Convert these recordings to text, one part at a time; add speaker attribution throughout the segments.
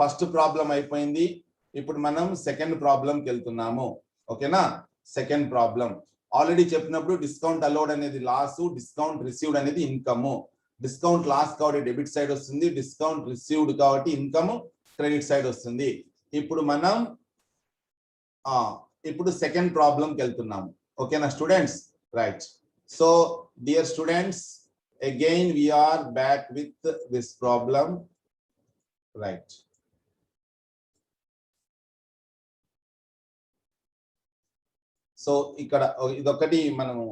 Speaker 1: First problem అయిపోయింది. ఇప్పుడు మనం సెకండ్ ప్రాబ్లంకి వెళ్తున్నాము. ఓకేనా? Second problem. ఆల్రెడీ చెప్పినప్పుడు డిస్కౌంట్ అలౌడ్ అనేది లాస్ డిస్కౌంట్ రిసీవ్డ్ అనేది ఇన్కమ్. డిస్కౌంట్ లాస్ కాబట్టి డెబిట్ సైడ్ వస్తుంది డిస్కౌంట్ రిసీవ్డ్ కాబట్టి ఇన్కమ్ క్రెడిట్ సైడ్ వస్తుంది. ఇప్పుడు మనం ఇప్పుడు సెకండ్ ప్రాబ్లంకి వెళ్తున్నాము. ఓకేనా students? Right. So dear students again we are back with this problem right so ఇక్కడ ఇదొకటి మనము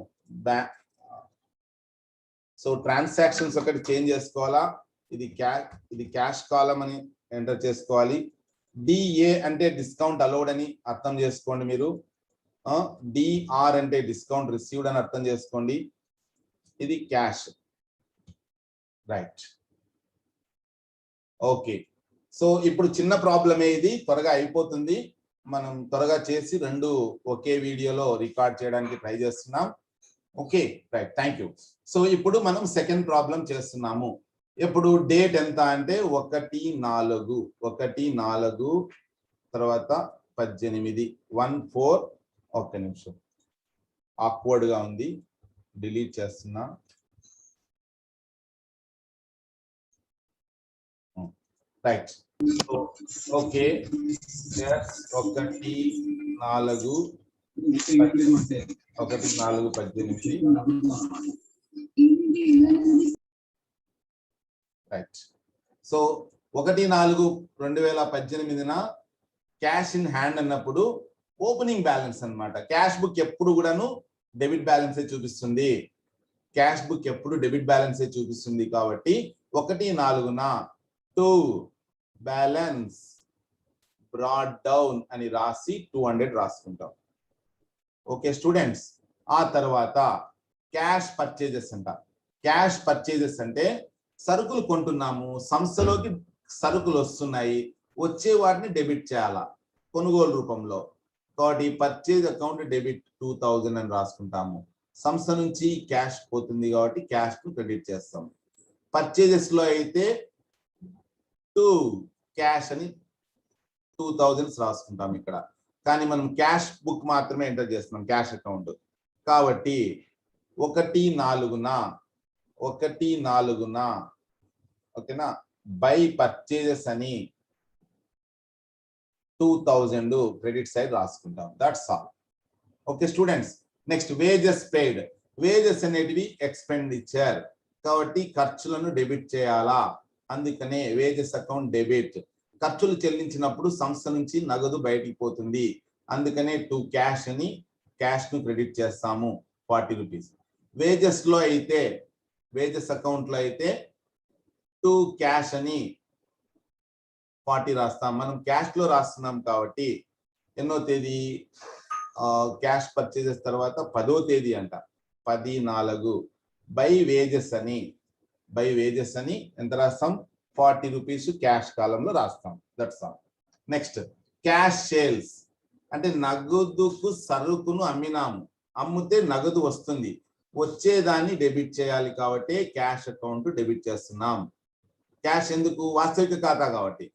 Speaker 1: బ్యా సో ట్రాన్సాక్షన్స్ ఒకటి చేంజ్ చేసుకోవాలా? ఇది క్యా ఇది క్యాష్ కాలం అని ఎంటర్ చేసుకోవాలి. డిఏ అంటే డిస్కౌంట్ అలౌడ్ అని అర్థం చేసుకోండి మీరు. డిఆర్ అంటే డిస్కౌంట్ రిసీవ్డ్ అని అర్థం చేసుకోండి. ఇది క్యాష్. రైట్. ఓకే. సో ఇప్పుడు చిన్న ప్రాబ్లమే ఇది త్వరగా అయిపోతుంది. మనం త్వరగా చేసి రెండు ఒకే వీడియోలో రికార్డ్ చేయడానికి ట్రై చేస్తున్నాం. Okay right thank you. So ఇప్పుడు మనం సెకండ్ ప్రాబ్లం చేస్తున్నాము. ఇప్పుడు డేట్ ఎంత అంటే ఒకటి నాలుగు ఒకటి నాలుగు తర్వాత పద్దెనిమిది వన్ ఫోర్ ఒక్క నిమిషం. ఆక్వర్డ్గా ఉంది. డిలీట్ చేస్తున్నా. Hmm, right. ఓకే. ఒకటి నాలుగు. ఒకటి నాలుగు పద్దెనిమిది. రైట్ సో ఒకటి నాలుగు రెండు వేల పద్దెనిమిదిన క్యాష్ ఇన్ హ్యాండ్ అన్నప్పుడు ఓపెనింగ్ బ్యాలెన్స్ అన్నమాట. క్యాష్ బుక్ ఎప్పుడు కూడాను డెబిట్ బ్యాలెన్సే చూపిస్తుంది. క్యాష్ బుక్ ఎప్పుడు డెబిట్ బ్యాలెన్సే చూపిస్తుంది కాబట్టి ఒకటి నాలుగున టూ బ్యాలెన్స్ బ్రాడ్ డౌన్ అని రాసి టూ హండ్రెడ్ రాసుకుంటాం. ఓకే స్టూడెంట్స్ ఆ తర్వాత క్యాష్ పర్చేజెస్ అంట. క్యాష్ పర్చేజెస్ అంటే సరుకులు కొంటున్నాము సంస్థలోకి సరుకులు వస్తున్నాయి వచ్చే వాటిని డెబిట్ చేయాలా? కొనుగోలు రూపంలో. కాబట్టి purchase account debit two thousand అని రాసుకుంటాము. సంస్థ నుంచి క్యాష్ పోతుంది కాబట్టి క్యాష్ను క్రెడిట్ చేస్తాం పర్చేజెస్లో అయితే టూ క్యాష్ అని టూ థౌజండ్స్ రాసుకుంటాం ఇక్కడ. కానీ మనం క్యాష్ బుక్ మాత్రమే ఎంటర్ చేస్తున్నాం క్యాష్ అకౌంట్. కాబట్టి ఒకటి నాలుగున ఒకటి నాలుగున ఓకేనా? బై పర్చేజెస్ అని టూ థౌజండ్ క్రెడిట్ సైడ్ రాసుకుంటాం. That's all okay students next wages paid wages అనేటివి ఎక్స్పెండిచర్ కాబట్టి ఖర్చులను డెబిట్ చేయాలా? అందుకనే వేజెస్ అకౌంట్ డెబిట్. ఖర్చులు చెల్లించినప్పుడు సంస్థ నుంచి నగదు బయటికి పోతుంది. అందుకనే టు క్యాష్ అని క్యాష్ను క్రెడిట్ చేస్తాము ఫార్టీ రూపీస్. వేజెస్లో అయితే వేజెస్ అకౌంట్లో అయితే టు క్యాష్ అని ఫార్టీ రాస్తాం. మనం క్యాష్లో రాస్తున్నాం కాబట్టి ఎన్నో తేదీ క్యాష్ పర్చేజెస్ తర్వాత పదో తేదీ అంట. పది నాలుగు. బై వేజెస్ అని బై వేజెస్ అని ఎంత రాస్తాం? ఫార్టీ రూపీస్ క్యాష్ కాలంలో రాస్తాం. That's all next cash sales. అంటే నగదుకు సరుకును అమ్మినాము. అమ్మితే నగదు వస్తుంది. వచ్చేదాన్ని డెబిట్ చేయాలి కాబట్టి క్యాష్ అకౌంట్ డెబిట్ చేస్తున్నాం. క్యాష్ ఎందుకు? వాస్తవిక ఖాతా కాబట్టి.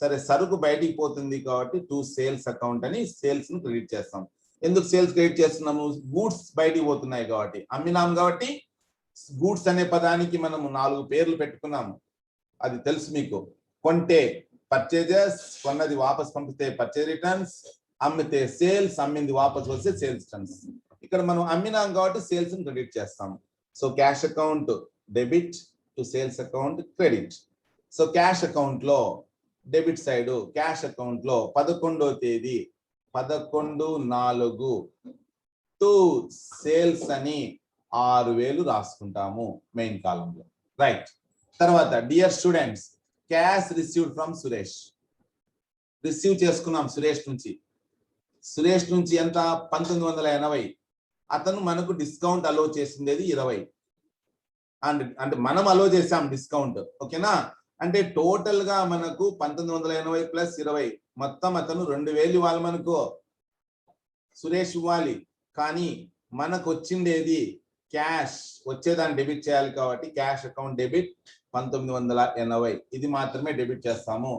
Speaker 1: సరే సరుకు బయటికి పోతుంది కాబట్టి టూ సేల్స్ అకౌంట్ అని సేల్స్ను క్రెడిట్ చేస్తాం. ఎందుకు సేల్స్ క్రెడిట్ చేస్తున్నాము? గూడ్స్ బయటికి పోతున్నాయి కాబట్టి. అమ్మినాం కాబట్టి గూడ్స్ అనే పదానికి మనము నాలుగు పేర్లు పెట్టుకున్నాము. అది తెలుసు మీకు. కొంటే పర్చేజెస్ కొన్నది వాపస్ పంపితే పర్చేజ్ రిటర్న్స్ అమ్మితే సేల్స్ అమ్మింది వాపస్ వస్తే సేల్స్ రిటర్న్స్ ఇక్కడ మనం అమ్మినాం కాబట్టి సేల్స్ క్రెడిట్ చేస్తాము so cash account debit to sales account credit so cash అకౌంట్లో డెబిట్ సైడ్ క్యాష్ అకౌంట్లో పదకొండో తేదీ పదకొండు నాలుగు టు సేల్స్ అని ఆరు వేలు రాసుకుంటాము మెయిన్ కాలంలో రైట్ తర్వాత dear students cash received from Suresh receive చేసుకున్నాం సురేష్ నుంచి. సురేష్ నుంచి ఎంత? పంతొమ్మిది వందల ఎనభై. అతను మనకు డిస్కౌంట్ అలో చేసిందేది ఇరవై. అండ్ అంటే మనం అలో చేసాం డిస్కౌంట్ ఓకేనా? అంటే టోటల్గా మనకు పంతొమ్మిది వందల ఎనభై ప్లస్ ఇరవై. మొత్తం అతను రెండు వేలు ఇవ్వాలి మనకు. సురేష్ ఇవ్వాలి. కానీ మనకు వచ్చిండేది క్యాష్ వచ్చేదాన్ని డెబిట్ చేయాలి కాబట్టి క్యాష్ అకౌంట్ డెబిట్ పంతొమ్మిది వందల ఎనభై. ఇది మాత్రమే డెబిట్ చేస్తాము.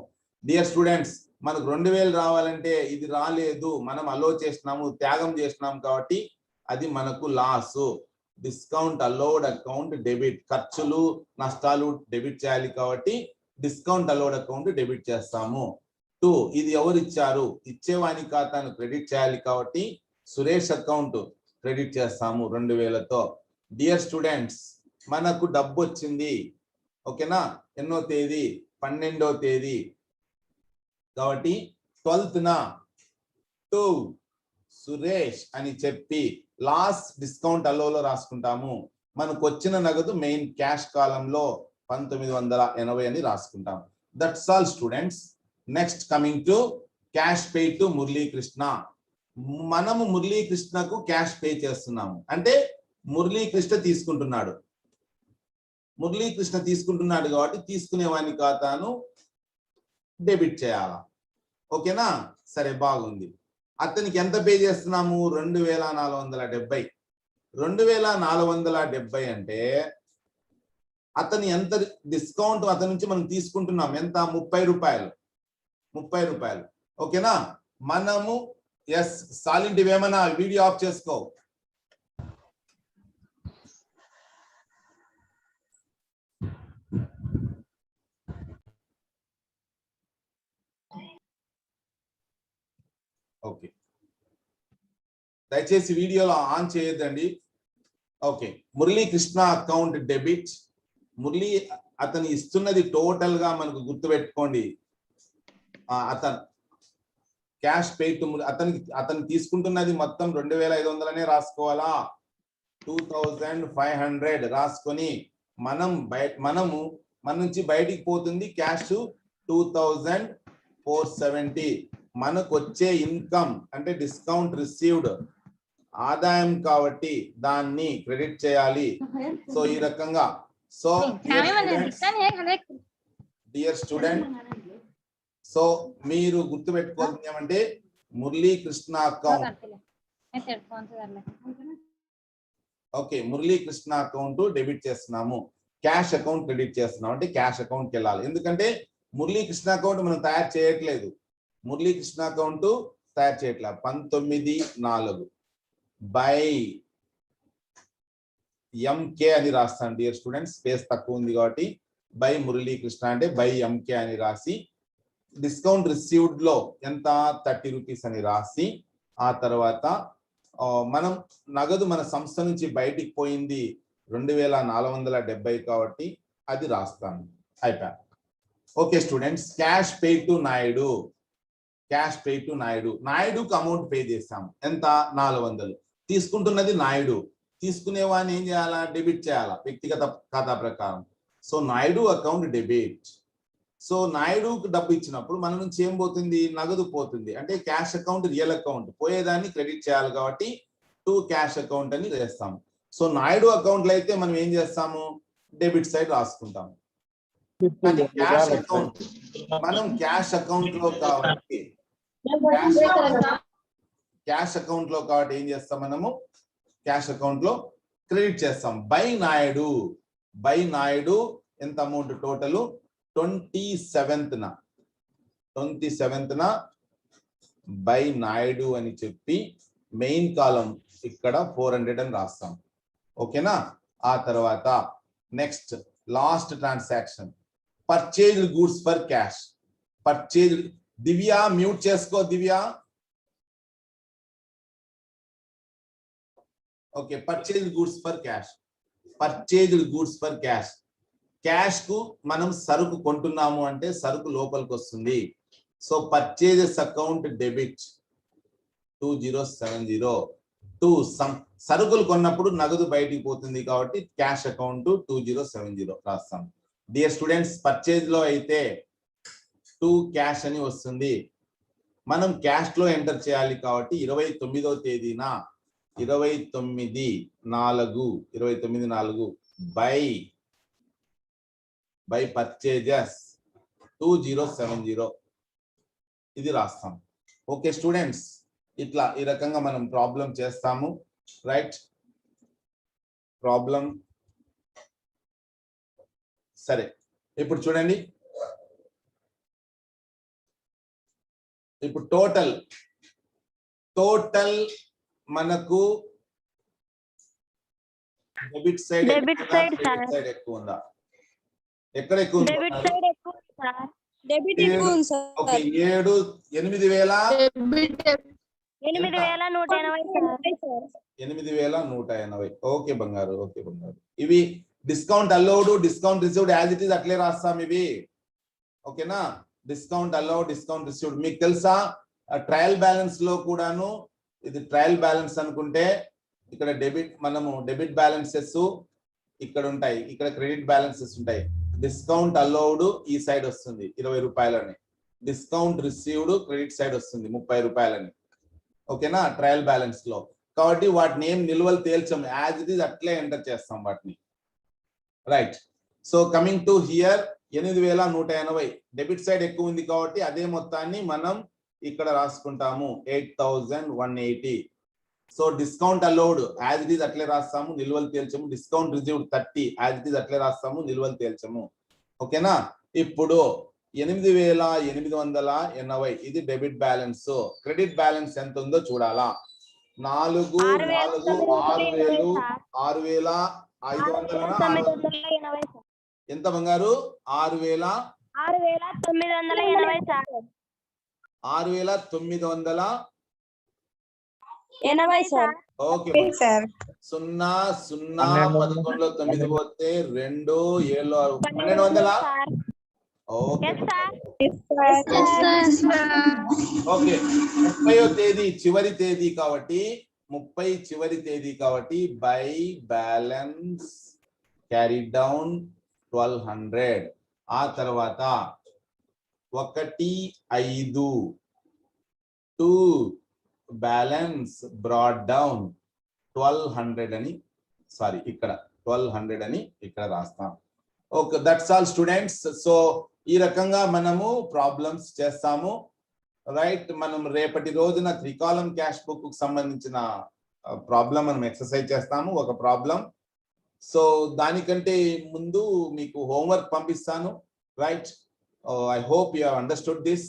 Speaker 1: డియర్ స్టూడెంట్స్ మనకు రెండు వేలు రావాలంటే ఇది రాలేదు. మనం అలో చేసినాము త్యాగం చేసినాము కాబట్టి అది మనకు loss discount allowed account debit ఖర్చులు నష్టాలు డెబిట్ చేయాలి కాబట్టి డిస్కౌంట్ అలోడ్ అకౌంట్ డెబిట్ చేస్తాము. టూ ఇది ఎవరు ఇచ్చారు? ఇచ్చేవాని ఖాతాను క్రెడిట్ చేయాలి కాబట్టి సురేష్ అకౌంట్ క్రెడిట్ చేస్తాము రెండు వేలతో. డియర్ స్టూడెంట్స్ మనకు డబ్బు వచ్చింది. ఓకేనా? ఎన్నో తేదీ? పన్నెండో తేదీ. కాబట్టి ట్వెల్త్ నా సురేష్ అని చెప్పి లాస్ట్ డిస్కౌంట్ అలోలో రాసుకుంటాము. మనకు వచ్చిన నగదు మెయిన్ క్యాష్ కాలంలో పంతొమ్మిది వందల ఎనభై అని రాసుకుంటాం that's all students next coming to cash pay to Muralikrishna మనము మురళీకృష్ణకు క్యాష్ పే చేస్తున్నాము. అంటే మురళీకృష్ణ తీసుకుంటున్నాడు. మురళీకృష్ణ తీసుకుంటున్నాడు కాబట్టి తీసుకునేవాని ఖాతాను డెబిట్ చేయాలా? ఓకేనా? సరే బాగుంది. అతనికి ఎంత పే చేస్తున్నాము? రెండు వేల నాలుగు వందల డెబ్బై. రెండు వేల నాలుగు వందల డెబ్బై అంటే అతని ఎంత డిస్కౌంట్ అతని నుంచి మనం తీసుకుంటున్నాం? ఎంత? ముప్పై రూపాయలు. ముప్పై రూపాయలు. ఓకేనా? మనము ఎస్ సాలింటి వేమన వీడియో ఆఫ్ చేసుకో. ఓకే దయచేసి వీడియోలో ఆన్ చేయొద్దండి. Okay Murali Krishna account debit Murali అతను ఇస్తున్నది టోటల్గా మనకు గుర్తుపెట్టుకోండి. పెట్టుకోండి అతను క్యాష్ పే టు అతనికి అతను తీసుకుంటున్నది మొత్తం రెండు వేల ఐదు వందలనే రాసుకోవాలా? టూ థౌజండ్ ఫైవ్ హండ్రెడ్ రాసుకొని మనం బయట మనము మన నుంచి బయటికి పోతుంది cash two thousand four seventy. మనకు వచ్చే ఇన్కమ్ అంటే డిస్కౌంట్ రిసీవ్డ్ ఆదాయం కాబట్టి దాన్ని క్రెడిట్ చేయాలి. సో ఈ రకంగా. సో డియర్ స్టూడెంట్ సో మీరు గుర్తు పెట్టుకోవాల్సింది ఏమంటే Murali Krishna account okay Murali Krishna account debit చేస్తున్నాము. క్యాష్ అకౌంట్ క్రెడిట్ చేస్తున్నాం అంటే క్యాష్ అకౌంట్కి వెళ్ళాలి. ఎందుకంటే మురళీ కృష్ణ అకౌంట్ మనం తయారు చేయట్లేదు. మురళీ కృష్ణ అకౌంట్ తయారు చేయట్లేదు పంతొమ్మిది నాలుగు. బై ఎంకే అని రాస్తాను డియర్ స్టూడెంట్స్ స్పేస్ తక్కువ ఉంది కాబట్టి. బై మురళీ కృష్ణ అంటే బై ఎంకే అని రాసి డిస్కౌంట్ రిసీవ్డ్లో ఎంత? థర్టీ రూపీస్ అని రాసి ఆ తర్వాత మనం నగదు మన సంస్థ నుంచి బయటికి పోయింది రెండు వేల నాలుగు వందల డెబ్బై కాబట్టి అది రాస్తాను. అయిపోయా. Okay students cash pay to Naidu. Cash pay to Naidu. నాయుడుకు అమౌంట్ పే చేస్తాం ఎంత? నాలుగు వందలు. తీసుకుంటున్నది నాయుడు. తీసుకునేవాడిని ఏం చేయాలా? డెబిట్ చేయాలా? వ్యక్తిగత ఖాతా ప్రకారం. So Naidu account debit. So నాయుడుకు డబ్బు ఇచ్చినప్పుడు మన నుంచి ఏం పోతుంది? నగదు పోతుంది. అంటే క్యాష్ అకౌంట్ రియల్ అకౌంట్. పోయేదాన్ని క్రెడిట్ చేయాలి కాబట్టి టు క్యాష్ అకౌంట్ అని చేస్తాం. సో నాయుడు అకౌంట్లో అయితే మనం ఏం చేస్తాము? డెబిట్ సైడ్ రాసుకుంటాం కానీ క్యాష్ అకౌంట్ మనం క్యాష్ అకౌంట్లో కాబట్టి క్యాష్ అకౌంట్లో కాబట్టి ఏం చేస్తాం మనము? క్యాష్ అకౌంట్లో క్రెడిట్ చేస్తాం. బై నాయుడు. బై నాయుడు ఎంత అమౌంట్ టోటల్? ట్వంటీ సెవెంత్న ట్వంటీ సెవెంత్న బై నాయుడు అని చెప్పి మెయిన్ కాలం ఇక్కడ ఫోర్ హండ్రెడ్ అని రాస్తాం. ఓకేనా ఆ తర్వాత next last transaction purchase goods for cash purchase Divya mute చేసుకో Divya. Okay purchase goods for cash purchase goods for cash క్యాష్కు మనం సరుకు కొంటున్నాము అంటే సరుకు లోపలికి వస్తుంది. So purchases account debit two zero seven zero to sum సరుకులు కొన్నప్పుడు నగదు బయటికి పోతుంది కాబట్టి cash account two zero seven zero రాస్తాం. డియర్ స్టూడెంట్స్ పర్చేజ్లో అయితే టూ క్యాష్ అని వస్తుంది. మనం క్యాష్లో ఎంటర్ చేయాలి కాబట్టి ఇరవై తొమ్మిదో తేదీన ఇరవై తొమ్మిది నాలుగు ఇరవై తొమ్మిది నాలుగు by by purchases two zero seven zero ఇది రాస్తాం. ఓకే స్టూడెంట్స్ ఇట్లా ఈ రకంగా మనం ప్రాబ్లం చేస్తాము. రైట్ ప్రాబ్లం సరే. ఇప్పుడు చూడండి. ఇప్పుడు టోటల్ టోటల్ మనకు డెబిట్ సైడ్. సైడ్ ఎక్కువ ఉందా? ఎక్కడ ఎక్కువ ఉంది?
Speaker 2: డెబిట్
Speaker 1: బంగారు?
Speaker 2: సైడ్ ఎక్కువ సార్.
Speaker 3: డెబిట్
Speaker 1: ఏడు-
Speaker 3: ఎక్కువ ఉంది
Speaker 1: ఓకే
Speaker 3: సార్
Speaker 1: ఏడు ఎనిమిది వేల
Speaker 2: ఎనిమిది వేల నూట ఎనభై సార్.
Speaker 1: ఎనిమిది వేల నూట ఎనభై. ఓకే బంగారు ఓకే బంగారు. ఇవి discount allowed discount received as it is అట్లే రాస్తాం ఇవి. ఓకేనా? Discount allowed discount received. మీకు తెలుసా? ట్రయల్ బ్యాలెన్స్లో కూడాను ఇది ట్రయల్ బ్యాలెన్స్ అనుకుంటే ఇక్కడ డెబిట్ మనము డెబిట్ బ్యాలెన్సెస్ ఇక్కడ ఉంటాయి. ఇక్కడ క్రెడిట్ బ్యాలెన్సెస్ ఉంటాయి. డిస్కౌంట్ అలౌడ్ ఈ సైడ్ వస్తుంది ఇరవై రూపాయలని. డిస్కౌంట్ రిసీవ్డ్ క్రెడిట్ సైడ్ వస్తుంది ముప్పై రూపాయలని. ఓకేనా? ట్రయల్ బ్యాలెన్స్లో. కాబట్టి వాటిని ఏం నిల్వలు తేల్చం. యాజ్ ఇట్ ఈస్ అట్లే ఎంటర్ చేస్తాం వాటిని. Right so coming to here ఎనిమిది వేల నూట ఎనభై. డెబిట్ సైడ్ ఎక్కువ ఉంది కాబట్టి అదే మొత్తాన్ని మనం ఇక్కడ రాసుకుంటాము. Eight thousand one eighty. So discount allowed. As it is అట్లే రాస్తాము. నిల్వలు తేల్చము. Discount received thirty as it is అట్లే రాస్తాము. నిల్వలు తేల్చము. ఓకేనా? ఇప్పుడు ఎనిమిది వేల ఎనిమిది వందల ఎనభై. ఇది డెబిట్ బ్యాలెన్స్. క్రెడిట్ బ్యాలెన్స్ ఎంత ఉందో చూడాలా. నాలుగు
Speaker 2: ఆరు వేల
Speaker 1: నాలుగు ఆరు వేలు ఆరు వేల ఐదు
Speaker 2: ఆరు
Speaker 1: వందల
Speaker 2: వేల తొమ్మిది వందల ఎనభై సార్.
Speaker 1: ఎంత బంగారు? ఆరు వేల
Speaker 2: ఆరు వేల తొమ్మిది వందల ఎనభై సార్?
Speaker 1: Okay
Speaker 3: sir.
Speaker 1: సున్నా సున్నా పదకొండులో తొమ్మిది పోతే రెండు ఏళ్ళు ఆరు. పన్నెండు వందల?
Speaker 2: సార్.
Speaker 1: Okay okay. ముప్పయో తేదీ చివరి తేదీ కాబట్టి ముప్పై చివరి తేదీ కాబట్టి by balance carry down twelve hundred. ఆ తర్వాత ఒకటి ఐదు to balance brought down twelve hundred అని సారీ ఇక్కడ ట్వెల్వ్ హండ్రెడ్ అని ఇక్కడ రాస్తాం. Okay that's all students so ఈ రకంగా మనము ప్రాబ్లమ్స్ చేస్తాము. రైట్ మనం రేపటి రోజున త్రికాలం క్యాష్ బుక్కు సంబంధించిన ప్రాబ్లం మనం ఎక్సర్సైజ్ చేస్తాము ఒక ప్రాబ్లం సో దానికంటే ముందు మీకు హోంవర్క్ పంపిస్తాను. Right I hope you understood this